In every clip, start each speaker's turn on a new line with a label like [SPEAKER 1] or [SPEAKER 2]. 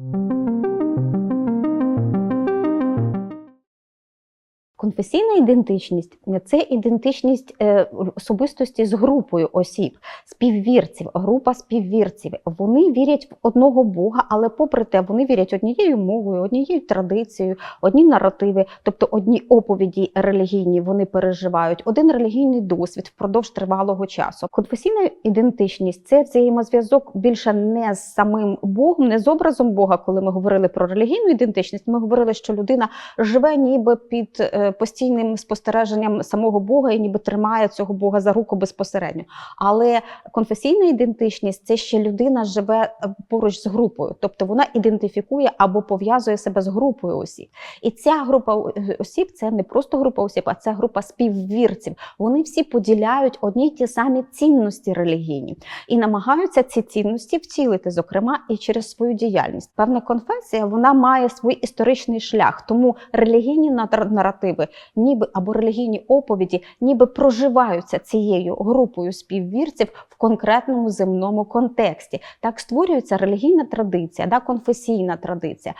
[SPEAKER 1] Thank you. Конфесійна ідентичність це ідентичність е, особистості з групою осіб, співвірців, група співвірців. Вони вірять в одного Бога, але попри те, вони вірять однією мовою, однією традицією, одні наративи, тобто одні оповіді релігійні вони переживають, один релігійний досвід впродовж тривалого часу. Конфесійна ідентичність це взаємозв'язок більше не з самим Богом, не з образом Бога. Коли ми говорили про релігійну ідентичність, ми говорили, що людина живе ніби під е, постійним спостереженням самого Бога і ніби тримає цього Бога за руку безпосередньо. Але конфесійна ідентичність це ще людина живе е, поруч з групою, тобто вона ідентифікує або пов'язує себе з групою осіб. І ця група е, осіб це не просто група осіб, а це група співвірців. Вони всі поділяють одні й ті самі цінності релігійні і намагаються ці цінності втілити, зокрема, і через свою діяльність. Певна конфесія вона має свій історичний шлях, тому релігійні наративи, ніби або релігійні оповіді, ніби проживаються цією групою співвірців в конкретному земному контексті. Так створюється релігійна традиція, да, конфесійна традиція.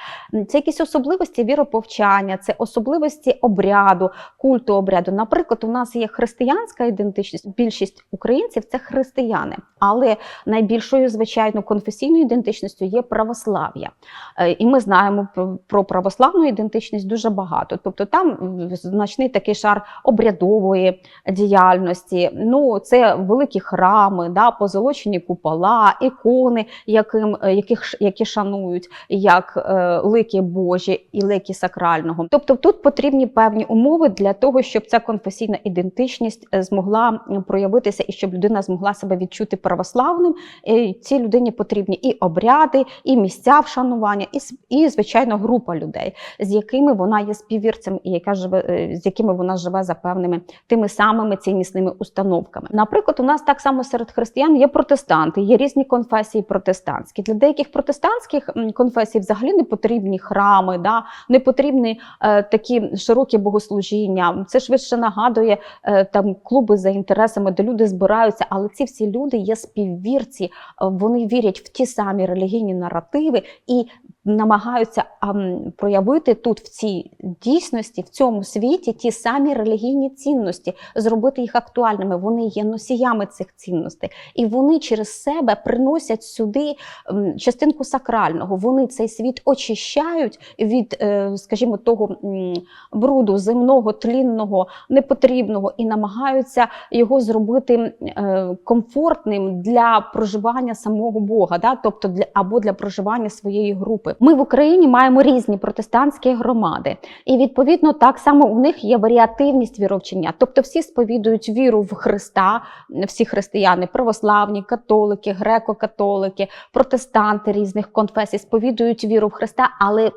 [SPEAKER 1] Це якісь особливості віроповчання, це особливості обряду, культу обряду. Наприклад, у нас є християнська ідентичність. Більшість українців це християни, але найбільшою, звичайно, конфесійною ідентичністю є православ'я. Е, І ми знаємо про- православну ідентичність дуже багато. Тобто там значний такий шар обрядової діяльності. Ну, це великі храми, да, позолочені купола, ікони, яким, е, яких, які шанують як е, лики Божі і лики сакрального. Тобто тут потрібні певні умови для того, щоб ця конфесійна ідентичність е, змогла проявитися і щоб людина змогла себе відчути православним. І цій людині потрібні і обряди, і місця вшанування, і, і звичайно група людей, з якими вона є співвірцем, і яка живе, з якими вона живе за певними тими самими ціннісними установками. Наприклад, у нас так само серед християн є протестанти, є різні конфесії протестантські. Для деяких протестантських конфесій взагалі не потрібні храми, да, не потрібні е, такі широкі богослужіння. Це швидше нагадує е, там клуби за інтересами, де люди збираються, але ці всі люди є співвірці, е, вони вірять в ті самі релігійні наративи і намагаються ам, проявити тут в цій дійсності, в цьому світі ті самі релігійні цінності, зробити їх актуальними. Вони є носіями цих цінностей, і вони через себе приносять сюди частинку сакрального. Вони цей світ очищають від, е, скажімо, того бруду земного, тлінного, непотрібного і намагаються його зробити е, комфортним для проживання самого Бога, да? тобто для або для проживання своєї групи. Ми в Україні маємо різні протестантські громади, і відповідно так само у них є варіативність віровчення, тобто всі сповідують віру в Христа, всі християни, православні, католики, греко-католики, протестанти різних конфесій сповідують віру в Христа, але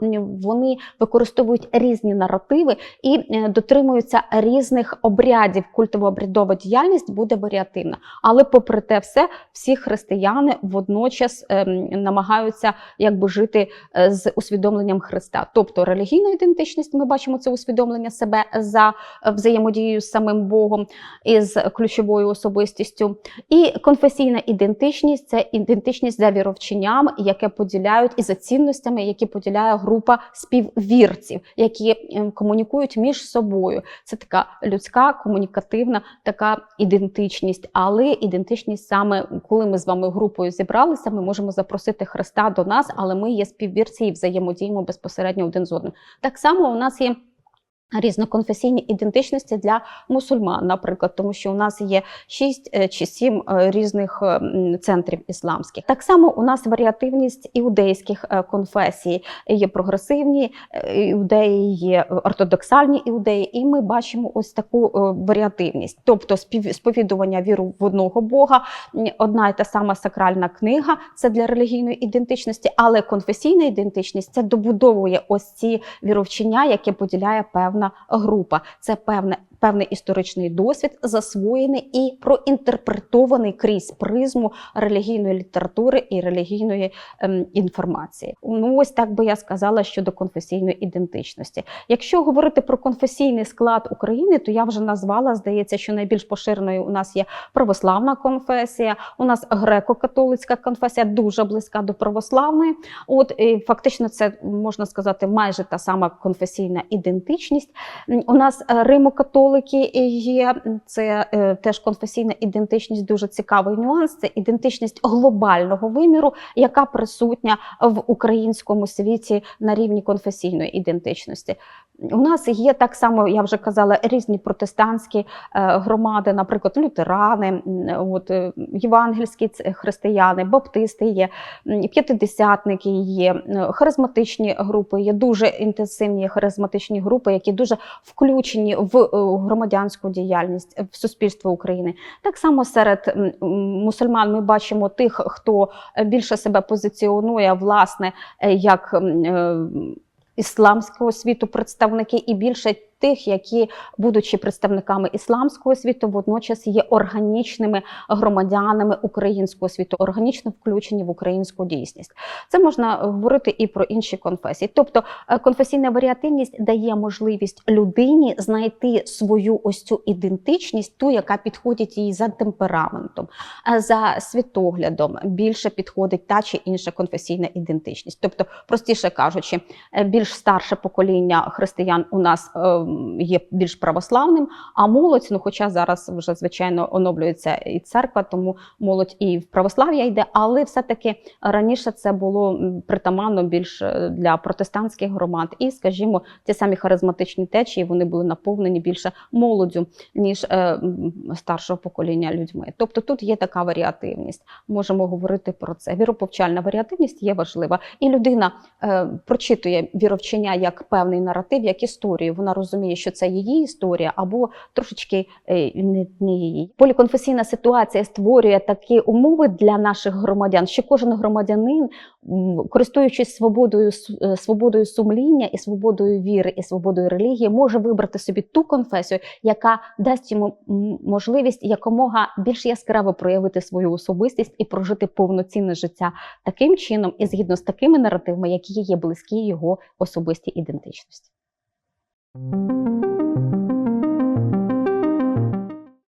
[SPEAKER 1] вони використовують різні наративи і е, дотримуються різних обрядів. Культово-обрядова діяльність буде варіативна. Але, попри те, все, всі християни водночас ем, намагаються якби жити з усвідомленням Христа. Тобто релігійна ідентичність, ми бачимо це усвідомлення себе за е, взаємодією з самим Богом і з ключовою особистістю. І конфесійна ідентичність це ідентичність за віровченням, яке поділяють і за цінностями, які поділяє група співвірців, які ем, комунікують між собою. Це така людська комунікативна така ідентичність, але ідентичність саме коли ми з вами групою зібралися, ми можемо запросити Христа до нас, але ми є співвірці і взаємодіємо безпосередньо один з одним. Так само у нас є. Різноконфесійні ідентичності для мусульман, наприклад, тому що у нас є шість е, чи сім е, різних е, центрів ісламських. Так само у нас варіативність іудейських конфесій. Є прогресивні іудеї, є ортодоксальні іудеї, і ми бачимо ось таку варіативність, тобто сповідування віру в одного Бога, одна і та сама сакральна книга це для релігійної ідентичності, але конфесійна ідентичність це добудовує ось ці віровчення, яке поділяє певна група. Це певне певний історичний досвід, засвоєний і проінтерпретований крізь призму релігійної літератури і релігійної ем, інформації. Ну ось так би я сказала щодо конфесійної ідентичності. Якщо говорити про конфесійний склад України, то я вже назвала, здається, що найбільш поширеною у нас є православна конфесія, у нас греко-католицька конфесія, дуже близька до православної. От і фактично, це можна сказати майже та сама конфесійна ідентичність. У нас е, римо-католики є, це е, теж конфесійна ідентичність, дуже цікавий нюанс. Це ідентичність глобального виміру, яка присутня в українському світі на рівні конфесійної ідентичності. У нас є так само, я вже казала, різні протестантські е, громади, наприклад, лютерани, от, е, євангельські християни, баптисти є, п'ятидесятники є, харизматичні групи, є дуже інтенсивні харизматичні групи, які дуже включені в е, громадянську діяльність в суспільство України. Так само серед мусульман ми бачимо тих, хто е, більше себе позиціонує власне е, як е, ісламського світу представники, і більше тих, які, будучи представниками ісламського світу, водночас є органічними громадянами українського світу, органічно включені в українську дійсність. Це можна говорити і про інші конфесії. Тобто е, конфесійна варіативність дає можливість людині знайти свою ось цю ідентичність, ту, яка підходить їй за темпераментом, е, за світоглядом. Більше підходить та чи інша конфесійна ідентичність. Тобто, простіше кажучи, е, більш старше покоління християн у нас е, є більш православним, а молодь, ну хоча зараз вже звичайно оновлюється і церква, тому молодь і в православ'я йде, але все-таки раніше це було притаманно більш е, для протестантських громад. І, скажімо, ті самі харизматичні течії вони були наповнені більше молоддю, ніж е, старшого покоління людьми. Тобто тут є така варіативність. Можемо говорити про це. Віроповчальна варіативність є важлива, і людина е, прочитує віровчення як певний наратив, як історію. Вона розуміє, що це її історія, або трошечки е, не, не її. Поліконфесійна ситуація створює такі умови для наших громадян, що кожен громадянин, користуючись свободою, е, свободою сумління і свободою віри, і свободою релігії, може вибрати собі ту конфесію, яка дасть йому можливість якомога більш яскраво проявити свою особистість і прожити повноцінне життя таким чином і згідно з такими наративами, які є близькі його особистій ідентичності. Thank you.